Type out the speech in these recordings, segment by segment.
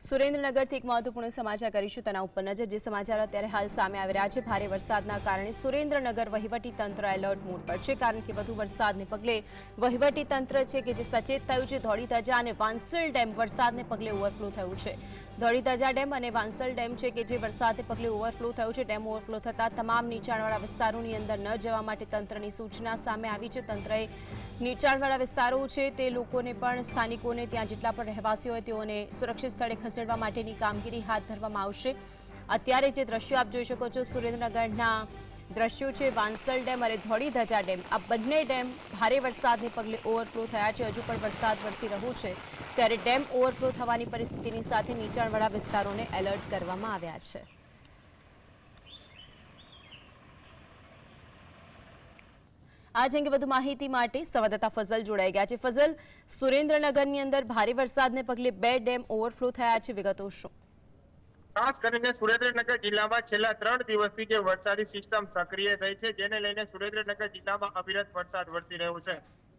સુરેન્દ્રનગરથી એક મહત્વપૂર્ણ સમાચાર કરીશું તેના ઉપર નજર. જે સમાચાર અત્યારે હાલ સામે આવી રહ્યા છે, ભારે વરસાદના કારણે સુરેન્દ્રનગર વહીવટી તંત્ર એલર્ટ મોડ પર છે, કારણ કે વધુ વરસાદને પગલે વહીવટી તંત્ર છે કે જે સચેત થયું છે ધોળી ધજા અને વાંસલ ડેમ વરસાદને પગલે ઓવરફ્લો થયું છે. ધોળીધજા ડેમ અને વાંસલ ડેમ છે કે જે વરસાદને પગલે ઓવરફ્લો થયું છે. ડેમ ઓવરફ્લો થતાં તમામ નીચાણવાળા વિસ્તારોની અંદર ન જવા માટે તંત્રની સૂચના સામે આવી છે. તંત્રએ નીચાણવાળા વિસ્તારો છે તે લોકોને પણ સ્થાનિકોને ત્યાં જેટલા પણ રહેવાસીઓ હોય તેઓને સુરક્ષિત સ્થળે ખસેડવા માટેની કામગીરી હાથ ધરવામાં આવશે. અત્યારે જે દ્રશ્યો આપ જોઈ શકો છો, સુરેન્દ્રનગરના દ્રશ્યો છે વાંસલ ડેમ અને ધોળીધજા ડેમ. આ બંને ડેમ ભારે વરસાદને પગલે ઓવરફ્લો થયા છે. હજુ પણ વરસાદ વરસી રહ્યો છે. ત્યારે ડેમ ઓવરફ્લો થવાની પરિસ્થિતિની સાથે નીચાણવાળા વિસ્તારોને એલર્ટ કરવામાં આવ્યા છે. આજ અંગે વધુ માહિતી માટે સંવાદદાતા ફઝલ જોડાઈ ગયા છે. ફઝલ, સુરેન્દ્રનગરની અંદર ભારે વરસાદને પગલે બે ડેમ ઓવરફ્લો થયા છે. વિગતો શું? ખાસ કરીને સુરેન્દ્રનગર જિલ્લામાં છેલ્લા ત્રણ દિવસથી જે વરસાદી સિસ્ટમ સક્રિય થઈ છે, જેને લઈને સુરેન્દ્રનગર જિલ્લામાં અવિરત વરસાદ વરસી રહ્યો છે.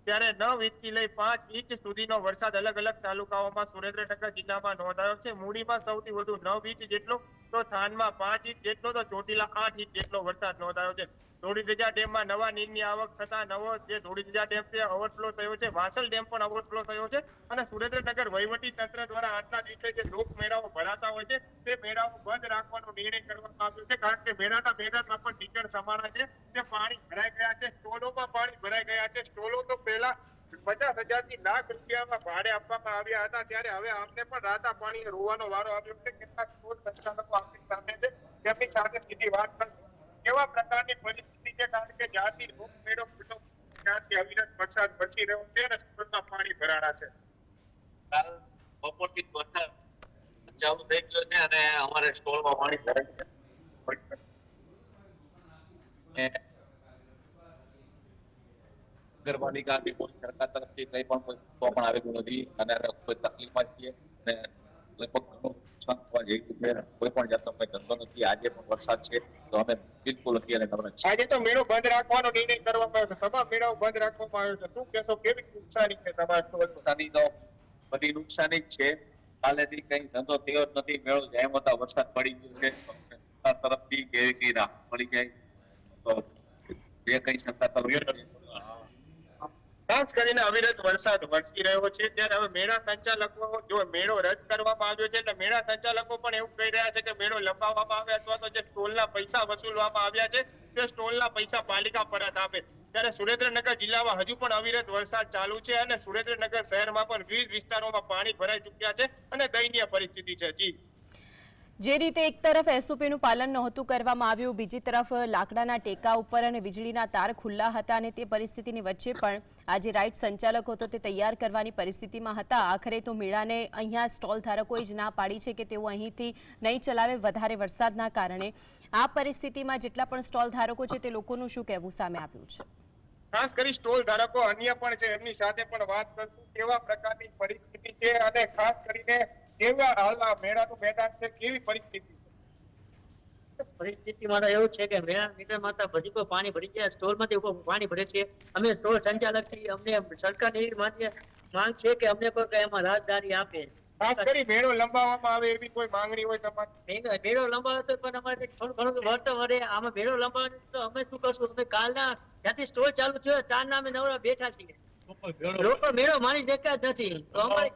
ત્યારે નવ ઇંચથી લઈ પાંચ ઇંચ સુધીનો વરસાદ અલગ અલગ તાલુકાઓમાં સુરેન્દ્રનગર જિલ્લામાં નોંધાયો છે. મૂડીમાં સૌથી વધુ નવ ઇંચ જેટલો તો થાનમાં પાંચ ઇંચ જેટલો તો ચોટીલા આઠ ઇંચ જેટલો વરસાદ નોંધાયો છે. ધોળીધજા ડેમમાં નવા નીરની આવક થતા નવો જે ધોળીધજા ડેમ છે ઓવરફ્લો થયો છે. વાસલ ડેમ પણ ઓવરફ્લો થયો છે અને સુરેન્દ્રનગર વહીવટી તંત્ર દ્વારા આજના દિવસે જે લોક મેળાઓ ભરાતા હોય છે, તે મેળાઓ બંધ રાખવાનો નિર્ણય કરવામાં આવ્યો છે. કારણ કે મેળાના મેદાનમાં પણ ટીચર સમાણા છે. તે પાણી ભરાઈ ગયા છે. સ્ટોલોમાં પાણી ભરાઈ ગયા છે. સ્ટોલો તો પહેલા પચાસ હજારથી લાખ રૂપિયામાં ભાડે આપવામાં આવ્યા હતા. ત્યારે હવે અમને પણ રાતા પાણી રોવાનો વારો આવ્યો છે. કેટલાક સ્ટોલ સંચાલકો આપણી સામે છે. તેમની સાથે સીધી વાત કરશું કેવા પ્રકારની પરિસ્થિતિ છે? કારણ કે જ્યારથી લોક મેળો ખુલ્લો ત્યારથી અવિરત વરસાદ વરસી રહ્યો છે અને સ્ટોલમાં પાણી ભરાણા છે. કાલ બપોરથી વરસાદ ચાલુ થઈ ગયો છે અને અમારે સ્ટોલમાં પાણી ભરાય છે. કોઈ સરકાર તરફથી કઈ પણ આવેલું નથી અને કોઈ તકલીફમાં છીએ અને લગભગ નુકસાન થવા જેવી છે કોઈ પણ જાતનો કોઈ ધંધો નથી આજે પણ વરસાદ છે તો અમે બિલકુલ અત્યારે નવરા છીએ આજે તો મેળો બંધ રાખવાનો નિર્ણય કરવામાં આવ્યો તમામ મેળાઓ બંધ રાખવામાં આવ્યો છે. શું કહેશો કેવી નુકસાની છે તમારા નુકસાની તો બધી નુકસાની જ છે. કાલેથી કઈ ધંધો થયો જ નથી મેળો જેમ હતા વરસાદ પડી ગયો છે તરફથી કેવી કઈ રાહત મળી જાય તો જે કઈ સરકાર તરફથી ખાસ કરીને અવિરત વરસાદ વરસી રહ્યો છે. ત્યારે હવે મેળા સંચાલકો, જો મેળો રદ કરવામાં આવ્યો છે એટલે મેળા સંચાલકો પણ એવું કહી રહ્યા છે કે મેળો લંબાવવામાં આવે અથવા તો જે સ્ટોલના પૈસા વસૂલવામાં આવ્યા છે, તે સ્ટોલના પૈસા પાલિકા પરત આપે. ત્યારે સુરેન્દ્રનગર જિલ્લામાં હજુ પણ અવિરત વરસાદ ચાલુ છે અને સુરેન્દ્રનગર શહેરમાં પણ વિવિધ વિસ્તારોમાં પાણી ભરાઈ ચુક્યા છે અને દયનીય પરિસ્થિતિ છે. જી. જે રીતે એક તરફ એસઓપીનું પાલન નહોતું કરવામાં આવ્યું, બીજી તરફ લાકડાના ટેકા ઉપર અને વીજળીના તાર ખુલ્લા હતા અને તે પરિસ્થિતિની વચ્ચે પણ આજે રાઇટ સંચાલકો તો તે તૈયાર કરવાની પરિસ્થિતિમાં હતા. આખરે તો મેળાને અહીંયા સ્ટોલ ધારકોએ જ ના પાડી છે કે તેઓ અહીંથી નહીં ચલાવે. વધારે વરસાદના કારણે આ પરિસ્થિતિમાં જેટલા પણ સ્ટોલ ધારકો છે તે લોકોનું શું કહેવું સામે આવ્યું છે? ખાસ કરી સ્ટોલ ધારકો અન્ય પણ છે, એમની સાથે પણ વાત કરશું. કેવા પ્રકારની પરિસ્થિતિ છે અને ખાસ કરીને કેવા હાલ આ મેળાનું મેદાન છે કેવી પરિસ્થિતિ પરિસ્થિતિમાં તો એવું છે કે મેળા મીટરમાં તો બધી કોઈ પાણી ભરી ગયા સ્ટોરમાંથી પાણી ભરે છે. અમે સ્ટોર સંચાલક છીએ અમને સરકારની માંગ છે કે અમને પણ કઈ એમાં રાહતદારી આપે. ખાસ કરી મેળો લંબાવવામાં આવે એવી કોઈ માંગણી હોય તમારી? મેં- લંબાવે તો પણ અમારે થોડું ઘણું વળતર મળે આમાં મેળો લંબાવે તો અમે શું કરશું? અમે કાલના જ્યાંથી સ્ટોર ચાલુ થયો ચારના અમે નવરા બેઠા છીએ. લોકો મેળો માની દેખતા જ નથી. તો અમારે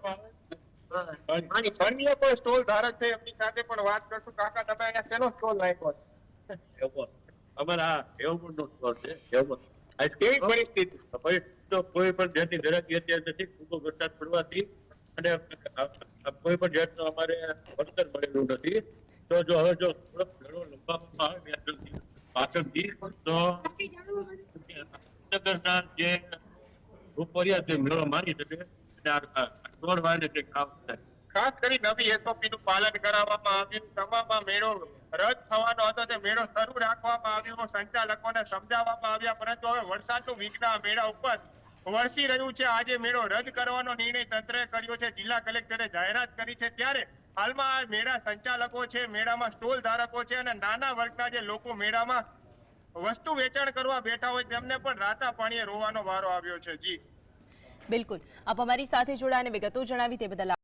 અન્ય કોઈ સ્ટોલ ધારક છે એમની સાથે પણ વાત કરશું. કાકા તમે અહીંયા શેનો સ્ટોલ નાખ્યો છે? અમારા એવું નો સ્ટોલ છે. એવું. આ કેવી પરિસ્થિતિ? તો કોઈ પણ જાતની ધરાકી અત્યારે નથી ખૂબ વરસાદ પડવાથી. અને કોઈ પણ જાતનું અમારે વળતર મળેલું નથી. તો જો હવે જો થોડોક ઘણો લંબાવવામાં આવે વ્યાજથી પાછળથી તો નગરના જે રૂપરિયા છે મેળો માની શકે. અને કામ થાય ખાસ કરી નવી એસઓપી નું પાલન કરાવવામાં આવ્યું. તમામ મેળો રદ થવાનો હતો તે મેળો શરૂ રાખવામાં આવ્યો. સંચાલકોને સમજાવવામાં આવ્યા, પરંતુ હવે વરસાદનું વિઘ્ન મેળા ઉપર વરસી રહ્યું છે. આજે મેળો રદ કરવાનો નિર્ણય તંત્રએ કર્યો છે. જિલ્લા કલેક્ટરે જાહેરાત કરી છે. ત્યારે હાલમાં આ મેળા સંચાલકો છે, મેળામાં સ્ટોલ ધારકો છે અને નાના વર્ગના જે લોકો મેળામાં વસ્તુ વેચાણ કરવા બેઠા હોય તેમને પણ રાતા પાણીએ રોવાનો વારો આવ્યો છે. જી. બિલકુલ. આપ અમારી સાથે જોડાને વિગતો જણાવી તે બદલ